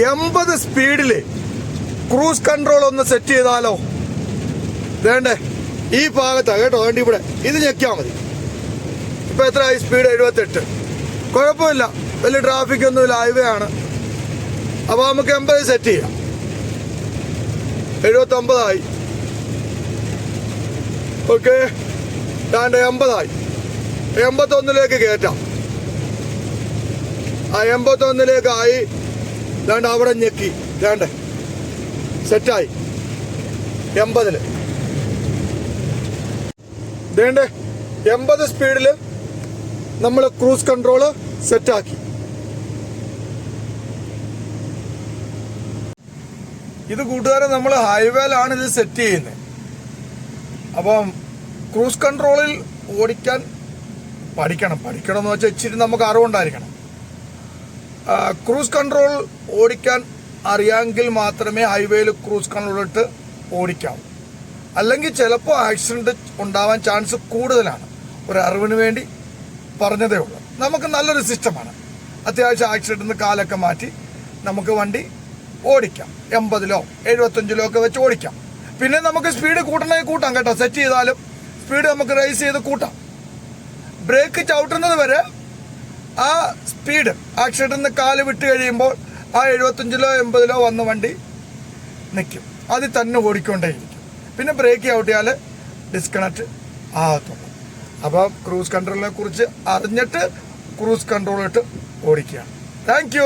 എൺപത് സ്പീഡിൽ cruise control ഒന്ന് സെറ്റ് ചെയ്താലോ? വേണ്ടേ? ഈ ഭാഗത്താണ് കേട്ടോ വേണ്ടി ഇവിടെ. ഇത് ഞെക്കിയാൽ മതി. ഇപ്പം എത്ര ആയി സ്പീഡ് എഴുപത്തെട്ട്. കുഴപ്പമില്ല. വലിയ ട്രാഫിക് ഒന്നുമില്ല ഹൈവേ ആണ്. അപ്പോൾ നമുക്ക് എൺപത് സെറ്റ് ചെയ്യാം. എഴുപത്തൊമ്പതായി. ഓക്കെ താണ്ട് എൺപതായി. എൺപത്തൊന്നിലേക്ക് കയറ്റാം ആ എൺപത്തൊന്നിലേക്കായി. ദാണ്ട് അവിടെ ഞെക്കി. വേണ്ട സെറ്റായി. എൺപതിൽ. വേണ്ടേ എൺപത് സ്പീഡിൽ നമ്മൾ ക്രൂസ് കൺട്രോൾ സെറ്റാക്കി. ഇത് കൂട്ടുകാരെ നമ്മൾ ഹൈവേലാണ് ഇത് സെറ്റ് ചെയ്യുന്നത് അപ്പം ക്രൂസ് കൺട്രോളിൽ ഓടിക്കാൻ പഠിക്കണം. പഠിക്കണം എന്ന് വെച്ചാൽ ഇച്ചിരി നമുക്ക് അറിവുണ്ടായിരിക്കണം. ക്രൂസ് കൺട്രോൾ ഓടിക്കാൻ അറിയാമെങ്കിൽ മാത്രമേ ഹൈവേയിൽ ക്രൂസ് കൺട്രോൾ ഇട്ട് ഓടിക്കാവൂ അല്ലെങ്കിൽ ചിലപ്പോൾ ആക്സിഡന്റ് ഉണ്ടാവാൻ ചാൻസ് കൂടുതലാണ്. ഒരു അറിവിന് വേണ്ടി പറഞ്ഞതേ ഉള്ളൂ. നമുക്ക് നല്ലൊരു സിസ്റ്റമാണ്. അത്യാവശ്യം ആക്സിഡന്റിൽ നിന്ന് കാലൊക്കെ മാറ്റി നമുക്ക് വണ്ടി ഓടിക്കാം. എൺപതിലോ എഴുപത്തഞ്ചിലോ ഒക്കെ വെച്ച് ഓടിക്കാം. പിന്നെ നമുക്ക് സ്പീഡ് കൂട്ടണമെങ്കിൽ കൂട്ടാം കേട്ടോ. സെറ്റ് ചെയ്താലും സ്പീഡ് നമുക്ക് റൈസ് ചെയ്ത് കൂട്ടാം. ബ്രേക്ക് ചവിട്ടുന്നത് വരെ ആ സ്പീഡ് ആക്സിഡന്റിൽ നിന്ന് കാൽ വിട്ട് കഴിയുമ്പോൾ ആ എഴുപത്തഞ്ചിലോ എൺപതിലോ വന്ന വണ്ടി നിൽക്കും അതിൽ തന്നെ ഓടിക്കൊണ്ടേയിരിക്കും. പിന്നെ ബ്രേക്ക് ചവിട്ടിയാൽ ഡിസ്കണക്റ്റ് ആകത്തുള്ളൂ. അപ്പോൾ ക്രൂസ് കൺട്രോളിനെ കുറിച്ച് അറിഞ്ഞിട്ട് ക്രൂസ് കൺട്രോൾ ഇട്ട് ഓടിക്കുക താങ്ക്